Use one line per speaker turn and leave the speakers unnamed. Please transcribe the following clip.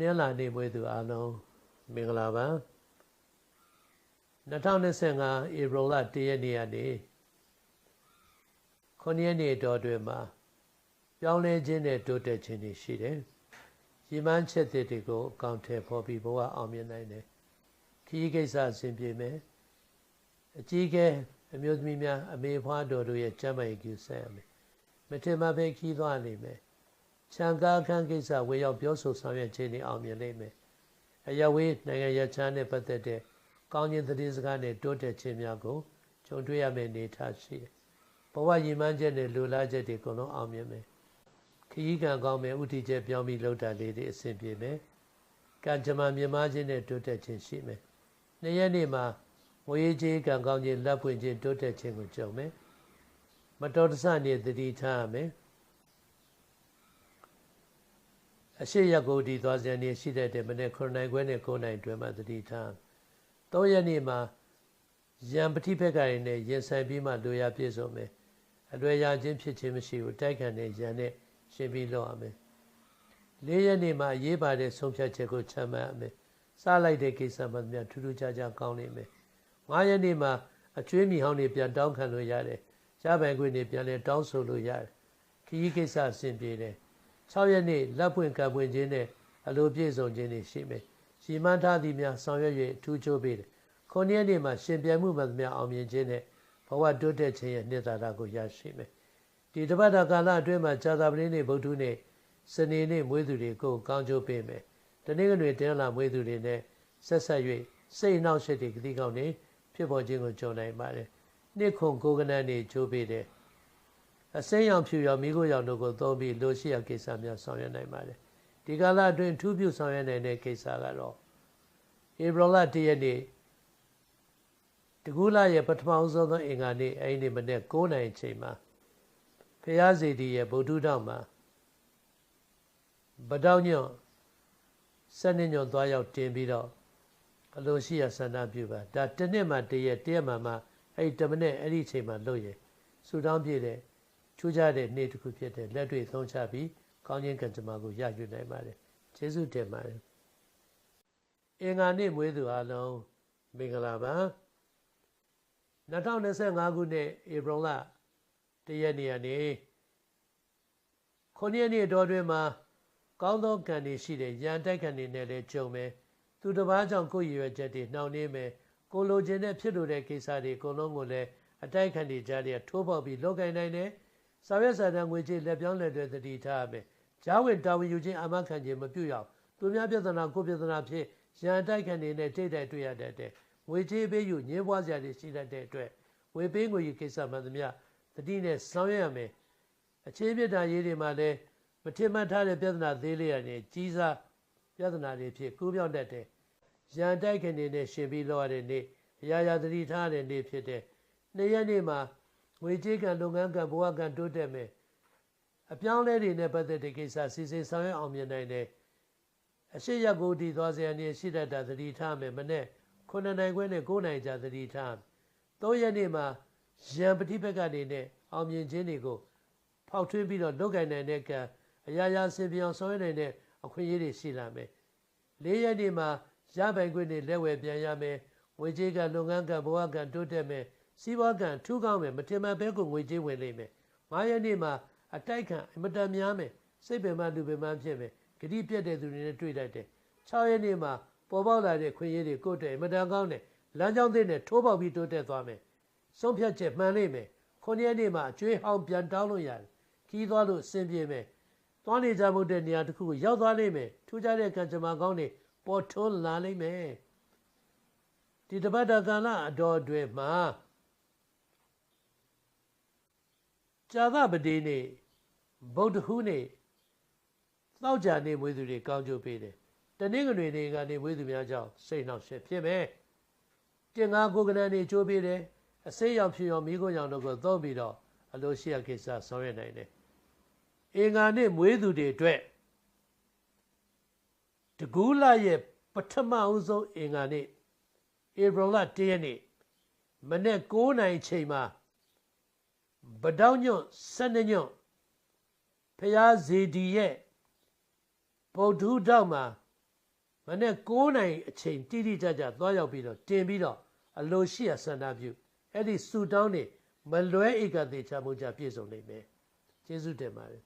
နင်္လာနေ့မွေးသူအားလုံးမင်္ဂလာပါ2025ဧပြီလ1ရက်နေ့ကနေ9ရက်နေ့တော်တွင်မှာပြောင်းလဲခြင်းနဲ့တိုးတက်ခြင်းတွေရှိတယ်။ရည်မှန်းချက်တွေကိုအကောင့်ထဲပေါ်ပြီးဘဝအောင်မြင်နိုင်တယ်။ခီးကိစ္စအဆင်ပြေမယ်။အကြီးကဲအမျိုးသမီးများအမေဖွားတော်တို့ရဲ့ကျမ်းမာရေးကူဆက်ရမယ်။မထင်မှပဲခီးသွားနိုင်မယ်။ ခြံကားခန်းကိစ္စဝေရောက်ပြောဆိုဆောင်ရွက်ခြင်းတွေအောင်မြင်နိုင်မယ်။အရဝေးနိုင်ငံရချမ်းနဲ့ပတ်သက်တဲ့ကောင်းခြင်းသတင်းစကားနဲ့တိုးတက်ခြင်းများကိုကြုံတွေ့ရမယ့်အနေအထားရှိတယ်။ဘဝရည်မှန်းချက်နဲ့လူလားချက်တွေအကုန်လုံးအောင်မြင်မယ်။ခရီးကံကောင်းမယ်ဥတီချက်ပြောင်းပြီးလှုပ်တာလေးတွေအဆင်ပြေမယ်။ကံကြမ္မာမြင်မခြင်းနဲ့တိုးတက်ခြင်းရှိမယ်။နေ့ရက်နေ့မှာငွေကြေးကံကောင်းခြင်းလက်ဖွင့်ခြင်းတိုးတက်ခြင်းကိုကြုံမယ်။မတော်တဆနေသတိထားရမယ်။ အရှိရကိုဒီသွားစံနေရှိတဲ့မနေ့9နိုင်ခွဲနဲ့9နိုင်တွင်မှသတိထား3ရက်နေ့မှာရံပတိဖက်ကရင်းနဲ့ရင်ဆိုင်ပြီးမှလိုရာပြည့်စုံမယ်အလွယ်ရခြင်းဖြစ်ခြင်းမရှိဘူးတိုက်ခံတဲ့ရံနဲ့ရှင်းပြီးလုပ်ရမယ်၄ရက်နေ့မှာအရေးပါတဲ့ဆုံးဖြတ်ချက်ကိုချမှတ်ရမယ်စားလိုက်တဲ့ကိစ္စမှများထူးထူးခြားခြားကောင်းနေမယ်၅ရက်နေ့မှာအကျွေးမိဟောင်းတွေပြန်တောင်းခံလို့ရတယ်ရပိုင်ခွင့်တွေပြန်လဲတောင်းဆိုလို့ရတယ်ခရီးကိစ္စအဆင်ပြေတယ် 6ရက်နေ့လက်ပွင့်ကပ်ပွင့်ခြင်းနဲ့အလိုပြည့်စုံခြင်းတွေရှိမယ်။ရှီမန်းထားသည်များဆောင်ရွက်၍ထူးချိုးပေးတယ်။ခုနှစ်ရက်နေ့မှာရှင်ပြိုင်မှုမှန်သမျှအောင်မြင်ခြင်းနဲ့ဘဝတိုးတက်ခြင်းရဲ့နှစ်သာရကိုရရှိမယ်။ဒီတပတ်တာကာလအတွင်းမှာဇာတာပတိနေ့ဗုဒ္ဓနေ့စနေနေ့မွေးသူတွေကိုကောင်းကျိုးပေးမယ်။တနေ့ကနေ့တင်းလာမွေးသူတွေနဲ့ဆက်ဆက်၍စိတ်နှောက်ရှက်တွေကတိကောင်းနေဖြစ်ပေါ်ခြင်းကိုကြုံနိုင်ပါတယ်။နှစ်ခုကိုကနန်းနေချိုးပေးတယ်။ အစိမ်းရောင်ဖြူရောင်မိခိုးရောင်တို့ကိုသုံးပြီးလိုရှိရာကိစ္စများဆောင်ရွက်နိုင်ပါတယ်ဒီကာလအတွင်းထူးပြုဆောင်ရွက်နိုင်တဲ့ကိစ္စကတော့ဧပြီလ၁ရက်နေ့တကူလာရဲ့ပထမဆုံးသောအင်္ဂါနေ့အဲ့ဒီမနေ့9နိုင်ချိန်မှာဖျားစီတီရဲ့ဗုဒ္ဓတောင်မှာဗတောင်းညွန့်စနစ်ညွန့်သွားရောက်တင်ပြီးတော့အလိုရှိရာဆန္ဒပြုပါဒါတစ်နှစ်မှတရက်တရက်မှမှအဲ့ဒီတမနဲ့အဲ့ဒီချိန်မှာလုပ်ရင်ဆူတောင်းပြည့်တဲ့ ထူးခြားတဲ့နေ့တစ်ခုဖြစ်တဲ့လက်တွေ့သုံးချပြီးကောင်းခြင်းကံကြမ္မာကိုရယူနိုင်ပါတယ်ကျေးဇူးတင်ပါတယ်အင်္ဂါနေ့မွေးသူအားလုံးမင်္ဂလာပါ2025ခုနှစ်ဧပြီလတရက်နေ့ကနေခုနှစ်ရက်နေ့တော်တွင်မှာကောင်းသောကံတွေရှိတဲ့ရန်တိုက်ခံတွေနဲ့လည်းကြုံမယ်သူတစ်ပါးကြောင့်ကိုယ်ရည်ရွယ်ချက်တွေနှောင့်နှေးမယ်ကိုလိုချင်တဲ့ဖြစ်လို့တဲ့ကိစ္စတွေအကုန်လုံးကိုလည်းအတိုက်ခံတွေကြားလျက်ထိုးပေါက်ပြီးလောက်ကင်နိုင်တယ် စာရွက်စာတမ်းငွေကြေးလက်ပြောင်းလက်တွေတတိထားရမယ်။ဂျားဝင်တာဝန်ယူခြင်းအာမခံခြင်းမပြုရအောင်သူများပြဿနာကိုပြဿနာဖြစ်ရန်တိုက်ခံနေနဲ့တိတ်တိုက်တွေ့ရတဲ့တဲ့ငွေကြေးပေးယူညှင်းပွားစရာတွေရှိတတ်တဲ့အတွက်ဝေပေးငွေယူကိစ္စမှန်သမျှတတိနဲ့ဆောင်ရွက်ရမယ်။အခြေပြတာရေးတွေမှာလည်းမထင်မှတ်ထားတဲ့ပြဿနာသေးလေးရနေကြီးစားပြဿနာတွေဖြစ်ကူးပြောင်းတတ်တဲ့ရန်တိုက်ခံနေနဲ့ရှင်ပြီးလောက်ရတဲ့နေ့အရာရာတတိထားတဲ့နေ့ဖြစ်တဲ့နေ့ရက်နေ့မှာ ငွေကြေးကံလုပ်ငန်းကံဘဝကံတိုးတက်မယ်အပြောင်းလဲတွေနဲ့ပတ်သက်တဲ့ကိစ္စစီစဉ်ဆောင်ရွက်အောင်မြင်နိုင်တယ်အရှိရကိုတည်သွားစေအနေရှိတတ်တာသတိထားမယ်မနဲ့9နိုင်ခွဲနဲ့9နိုင်ကြာသတိထား3ရက်နေ့မှာရံပฏิဘက်ကနေနဲ့အောင်မြင်ခြင်းတွေကိုဖောက်ထွင်းပြီးတော့လုပ်ကင်နိုင်တဲ့ကံအရာရာဆင်ပြောင်ဆောင်ရွက်နိုင်တဲ့အခွင့်အရေးတွေရှိလာမယ်၄ရက်နေ့မှာရပိုင်ခွင့်တွေလက်ဝယ်ပြန်ရမယ်ဝေကြေးကလုပ်ငန်းကဘဝကတိုးတက်မယ် စီးပွားကံထူးကောင်းမယ်မတင်မဘဲကိုငွေကြေးဝင်လိမ့်မယ်။၅ရက်နေ့မှာအတိုက်ခံအမတန်များမယ်စိတ်ပင်မလူပင်မဖြစ်မယ်ဂတိပြတ်တဲ့သူတွေနဲ့တွေ့တတ်တယ်။၆ရက်နေ့မှာပေါ်ပေါက်လာတဲ့ခွင့်ရည်တွေကိုယ့်တဲ့အမတန်ကောင်းတယ်လမ်းကြောင်းသစ်နဲ့ထိုးပေါက်ပြီးတိုးတက်သွားမယ်။ဆုံးဖြတ်ချက်မှန်လိမ့်မယ်။ခုနှစ်ရက်နေ့မှာအကျွေးဟောင်းပြန်တောင်းလို့ရတယ်။ခီးသွားလို့အဆင်ပြေမယ်။သွားနေကြမှုတဲ့နေရာတစ်ခုကိုရောက်သွားလိမ့်မယ်။ထူးခြားတဲ့ကံကြမ္မာကောင်းတွေပေါ်ထွန်းလာလိမ့်မယ်။ဒီတပတ်တာကာလအတော်အတွင်းမှာ ဇာသပတိနေ့ဗုဒ္ဓဟူးနေ့သောကြာနေ့မွေးသူတွေကောင်းကျိုးပေးတယ်တနင်္ဂနွေနေ့ကနေမွေးသူများကြောင့်စိတ်နှောက်ရှက်ဖြစ်မယ်တင်ငါကိုကနန်နေချိုးပေးတယ်အစိမ်းရောင်ဖြူရောင်မိခိုးရောင်တို့ကိုသုံးပြီးတော့အလိုရှိရကိစ္စဆောင်ရွက်နိုင်တယ်အင်္ဂါနေ့မွေးသူတွေအတွက်တကူးလာရဲ့ပထမအဆုံးအင်္ဂါနေ့ဧပြီလ၁ရက်နေ့မနေ့9နိုင်ချိန်မှာ ဗတောင်းညွန့်စနညွန့်ဖျားဇေဒီရဲ့ဗုဒ္ဓတောက်မှာမနေ့9နိုင်အချိန်တိတိကျကျသွားရောက်ပြီးတော့တင်ပြီးတော့အလိုရှိရဆန္ဒပြုအဲ့ဒီဆူတောင်းနေမလွဲဧကတိချမှုကြပြည့်စုံနိုင်မယ်ကျေးဇူးတင်ပါတယ်